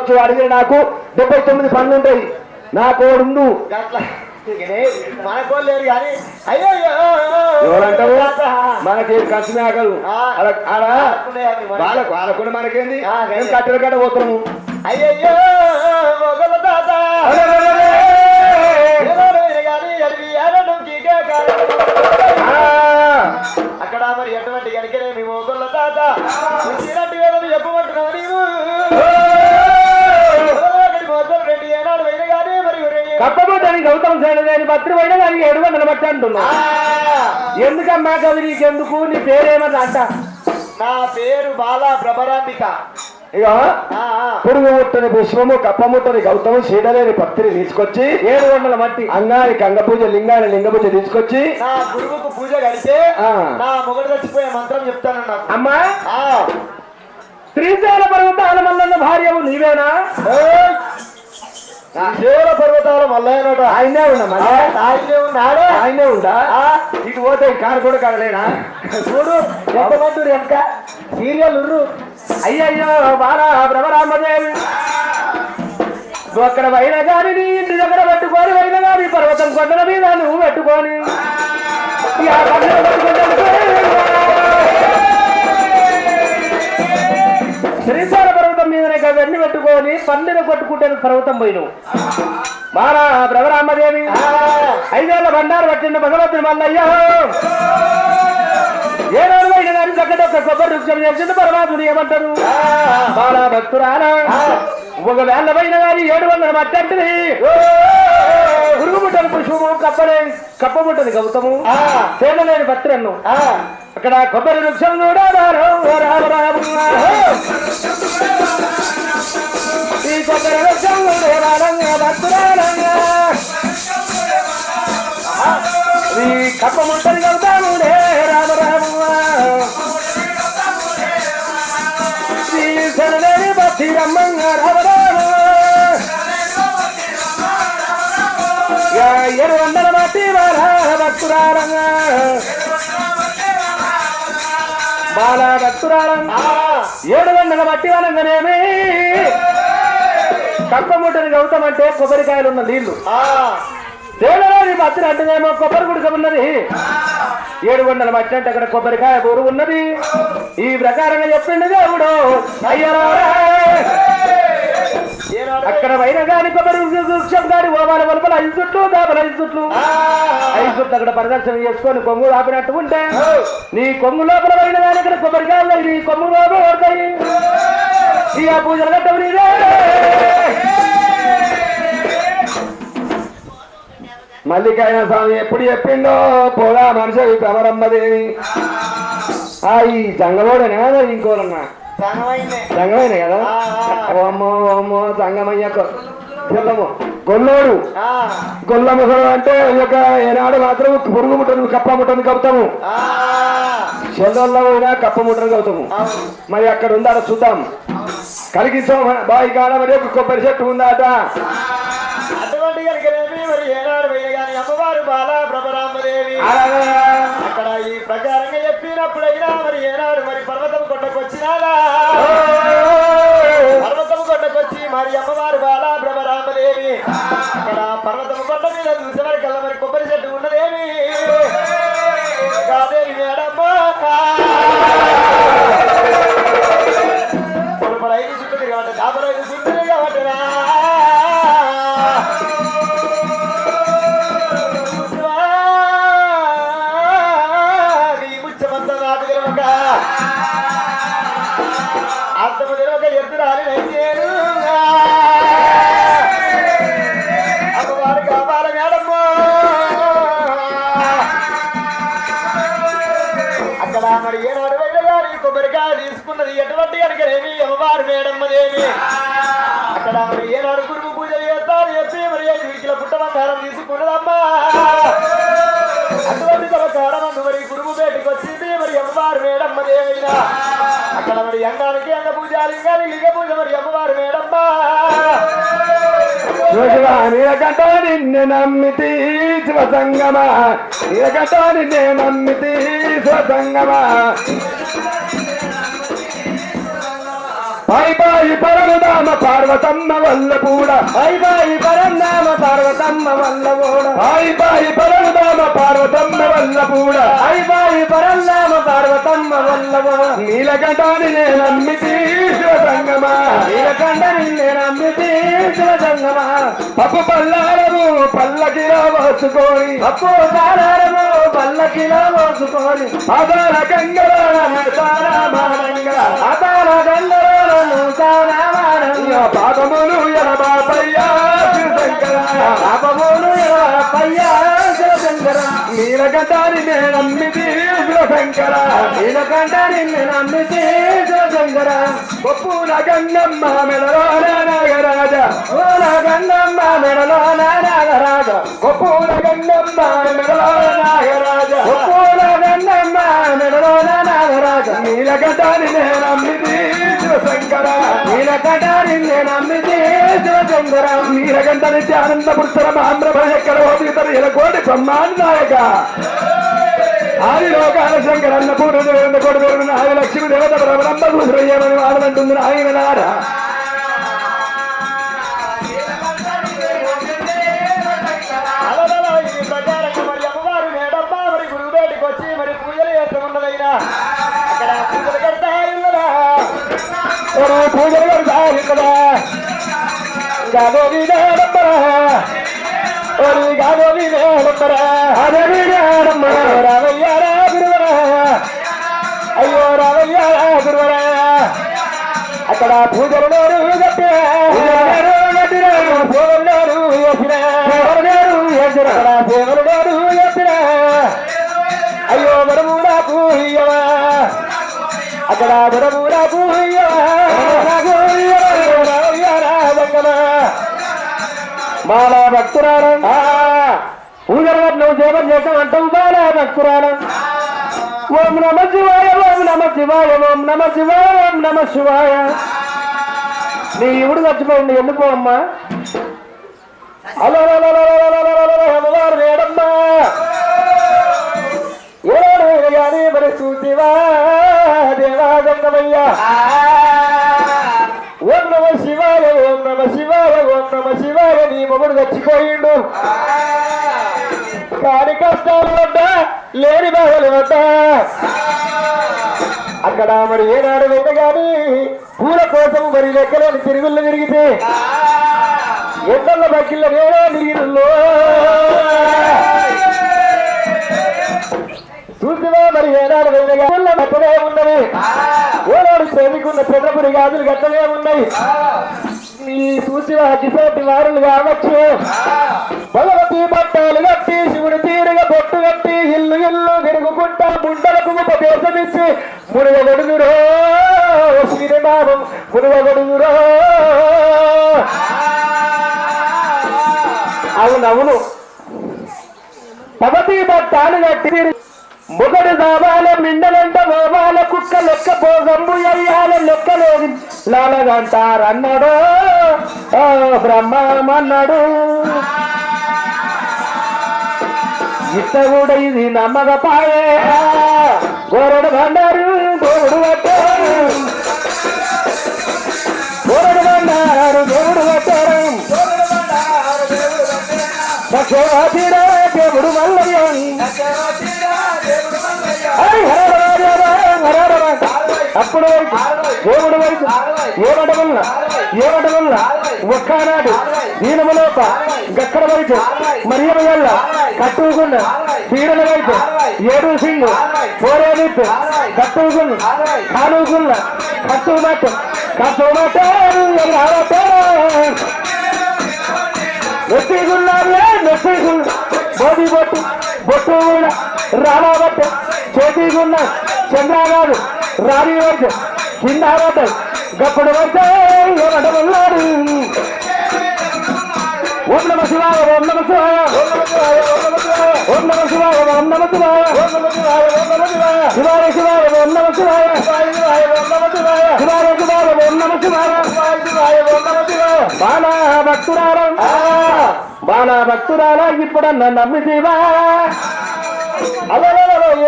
అనవచ్చు అడిగిన నాకు డెబ్బై తొమ్మిది పనులు ఉంటాయి. నా కోడుండు అయ్యో ఎవరంటావు? మనకి ఖర్చు మేకలు? ఆ. ఆడ- ఆడ ఆడుకునేయాలి మరి. వాళ్ళకు వాళ్ళకుండా మనకేంది? కట్టెల కట్ట పోతున్నాము అయ్యయ్యో పత్రి పోయినా దానికి ఏడు వందల బట్టి అంటున్నా ఎందుకమ్మా కవి నీకెందుకు? నీ పేరేమన్నా అంట నా పేరు బాలా ప్రభరాంబిక. ఇక. పురుగు ముట్టని పుష్పము కప్ప ముట్టని గౌతము సీడలేని పత్రి తీసుకొచ్చి ఏడు వందల మట్టి. అంగాని కంగ పూజ లింగాని లింగ పూజ తీసుకొచ్చి నా గురువుకు పూజ కడితే. నా మొగడు చచ్చిపోయే మంత్రం చెప్తాను నాకు. అమ్మా. ఆ. శ్రీశైల పర్వతాల మల్లన్న భార్యవు నీవేనా! శివల పర్వతాల మల్లయ్యనట ఆయనే ఉన్నా మళ్ళీ ఆయనే ఉన్నాడే ఆయనే ఉందా ఆ, ఇటు పోతే కారు కూడా కదలేనా చూడు ఎంతమంది వెనక సీరియల్ ఉర్రు. అయ్యయ్యో బాలా భ్రమరామదేవి ఒక్కడ వైన గాని నీ ఇంటి దగ్గర పెట్టుకొని వైన గాని పర్వతం కొండల మీద నువ్వు పెట్టుకొని. శ్రీశాల పర్వతం మీదనే వెన్ను పెట్టుకొని పన్నెను కొట్టుకుంటే పర్వతం పోయిను బాలా భ్రమరామదేవి ఐదేళ్ళ బండారు పట్టిన భగవంతుని మల్లయ్యో. ఏ రోజు అయినా కానీ చక్కటి ఒక కొబ్బరి వృక్షం చేసింది పరమాత్ముడు ఏమంటారు? బాలా భక్తురాలా. ఒక వేళ్ళ పైన కానీ ఏడు వందల మట్టంటిది పురుగు పుష్పము కప్పలే కప్ప ముట్టని గౌతము తేనలేని భక్తులను అక్కడ కొబ్బరి వృక్షం కూడా ఈ కొబ్బరి వృక్షం కూడా ఈ కప్ప ముట్టని కలుతాను రామ రామ శ్రీ శరణి భక్తి రమ్మంగ రామరామ ఏడు వందల బట్టి భక్తురాలంగా బాల భక్తురాలంగా ఏడు వందల బట్టి వనంగానేమి కప్ప ముట్టని గౌతమ్ అంటే కొబ్బరికాయలు ఉన్న నీళ్ళు తేలరాని మధ్యన అంటేనేమో కొబ్బరి గుడిక ఉన్నది. ఏడు వందల మట్టి అంటే అక్కడ కొబ్బరికాయ బోరు ఉన్నది. ఈ ప్రకారంగా చెప్పిండు దేవుడు. అయ్యరా అక్కడ వైన గాని కొబ్బరి వృక్షం గాని ఓవాల వలపల ఐదు చుట్లు దాపల ఐదు చుట్లు ఐదు చుట్లు అక్కడ ప్రదర్శన చేసుకొని కొమ్ము ఆపినట్టు ఉంటే నీ కొమ్ము లోపల వైన గాని ఇక్కడ కొబ్బరికాయలు నీ కొమ్ము లోపల పడతాయి. ఈ ఆ పూజలు కట్టవు నీదే మల్లికాయన స్వామి ఎప్పుడు చెప్పిండో పోగా మనిషి ప్రమరమ్మదేవి. ఆ ఈ జంగలోడనే ఇంకోరన్నా జంగమైన కదా. ఓమో ఓమో జంగమయ్య కొ- గొల్లము గొల్లోడు. గొల్ల ముసలు అంటే యొక్క ఏనాడు మాత్రం పురుగు ముట్టను కప్ప ముట్టను కప్పుతాము. చెల్లల్లో కప్ప ముట్టను కవుతాము మరి అక్కడ ఉందా చూద్దాం. కలిగిస్తాం బాయి కాడ మరి ఒక కొబ్బరి చెట్టు ఉందాట. పర్వతం కొండకొచ్చినారా పర్వతం కొండకొచ్చి మరి అమ్మవారు బాలా బ్రహ్మరామదేవి అక్కడ పర్వతం కొండ మీద అక్కడ మరి ఏనాడు వెళ్ళగాని కొబ్బరికాయ తీసుకున్నది ఎటువంటి అనగరేమి అమ్మవారు మేడమ్మదేమి అక్కడ మరి ఏనాడు గురువు పూజ చేస్తారు. చెప్పి మరి ఐదు వీటిల పుట్టబంధారం తీసుకున్నదమ్మా. అటువంటి కారణం మరి గురువు బయటకు వచ్చింది. మరి అమ్మవారు మేడమ్మదేమైనా అక్కడ మరి అంగానికి అంగ పూజ లింగానికి లింగ పూజ మరి అమ్మవారు మేడమ్మా. నీలకంట నిన్ను నమ్మితి శివసంగమా? నీలకంట నిన్నే నమ్మితి శివసంగమా? బాయి బాయి పరమదామ పార్వతమ్మ వల్ల కూడా. బాయి బాయి పరమదామ పార్వతమ్మ వల్ల కూడా. బాయి బాయి పరమదామ పార్వతమ్మ వల్ల కూడా. బాయి బాయి పరమదామ పార్వతమ్మ వల్ల కూడా నీలకంఠాని నేను నమ్మితి శివసంగమా? నీలకంఠని నేను నమ్మితి శివసంగమా? పప్పు పల్లారము పల్లకిలో మోసుకొని పప్పు సారారము పల్లకిలో గంగలో సారామానంగా ఆధార గంగలో సారామానంగా పాపములు ఎనబాపయ్యా శివశంకర. పాపములు ఎనబాపయ్యా శివశంకర నీలకంఠాని నేను నమ్మితి శంకర నీలకంఠాని నేను నమ్మితి శంకర పప్పుల గంగమ్మ మెడలో నాగరాజ ఓ నా మెడలో నాగరాజ. పప్పుల గంగమ్మ మెడలో నాగరాజ పప్పుల గంగమ్మ మెడలో నాగరాజ. నీలకంఠాని నేను నమ్మితి శంకర నీలకంఠాని నేను నమ్మితి శివశంకర. నీలకంఠ నిత్య ఆనంద పురుషర మహామ్రభ ఎక్కడ ఓపితరు కోటి బ్రహ్మాండ నాయక. ఆది లోకాల శంకర అన్న పూర్ణ దేవేంద్ర కోటి దేవుడు ఆది లక్ష్మి దేవత బ్రహ్మ కూతురయ్యమని వాడమంటుంది ఆయన నారా అలలలో ఈ ప్రకారంగా మరి అమ్మవారు మేడమ్మ మరి గురువు బయటకు అక్కడ పూజలు అయ్యో మరము నాకు అక్కడ మరము నాకు బాలా భక్తురాలం. పూజలు నువ్వు సేవ చేసామంటావు బాలా భక్తురాలం. ఓం నమ శివాయ ఓం నమ శివాయ ఓం నమ శివాయ ఓం నమ శివాయ. నీ ఇవుడు చచ్చిపోయింది ఎందుకు అమ్మా? హలో వేడమ్మా ఏడు మరి చూసివా దేవా గంగమయ్యా శివాయ ఓం నమ శివాయ ఓం నమ శివాయ నీ మొగుడు చచ్చిపోయిండు. కాని కష్టాలు వద్ద లేని బాధలు వద్ద. అక్కడ మరి ఏనాడు వెళ్ళ గాని పూల కోసం మరి లెక్కలేని తిరుగుళ్ళు తిరిగితే ఎన్నెల్ల బకిళ్ళ వేరే తిరిగిల్లో చూసినా మరి ఏనాడు వెళ్ళగా ఉన్నది ఓనాడు చేతికున్న చంద్రపురి గాజులు గట్టనే ఉన్నాయి. ఈ అతిశోటి వారులు కావచ్చు. భగవతి బట్టాలు కట్టి శివుడి తీరుగా బొట్టు కట్టి ఇల్లు ఇల్లు తిరుగుకుంటా ముండలకు ఉపదేశమిచ్చి మునుగ గొడుగురో శ్రీనామం మునుగ గొడుగురో. అవునవును. భగవతి బట్టాలు కట్టి ముగడు దావాల మిండలంట మోమాల కుక్క లెక్క పోగంబు అయ్యాల లెక్కలో లాలగంటారన్నాడు. ఓ బ్రహ్మమన్నాడు. ఇత్తగుడ ఇది నమ్మకపాయే గోరడు అన్నారు అప్పటి వరకు దేవుడు వరకు ఏడట వల్ల ఏడట వల్ల ఒక్కనాడు దీనములోప గక్కడ వరకు మరియమ వల్ల కట్టుకున్న పీడల వైపు ఏడు సింగ్ పోరేనిప్పు కట్టుకున్న కానుకున్న కట్టుమాట కట్టుమాట రావట నెత్తిగున్నారులే నెత్తిగున్న బోధి బొట్టు బొట్టు ఉన్న రామాబట్టు చేతిగున్న చంద్రగారు రాణి వైద్య కింద ఆవట గప్పుడు వైద్య ఏమడమన్నాడు ఓం నమ శివాయ ఓం నమ శివాయ ఓం నమ శివాయ ఓం నమ శివాయ శివాయ శివాయ ఓం నమ శివాయ శివాయ శివాయ ఓం నమ శివాయ బాలా భక్తురాలం బాలా భక్తురాల ఇప్పుడన్న నమ్మి శివా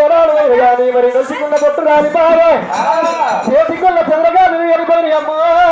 ఏనాడు వైన గాని మరి నొచ్చుకున్న కొట్టు రాని బావే చేతికున్న నువ్వు అమ్మా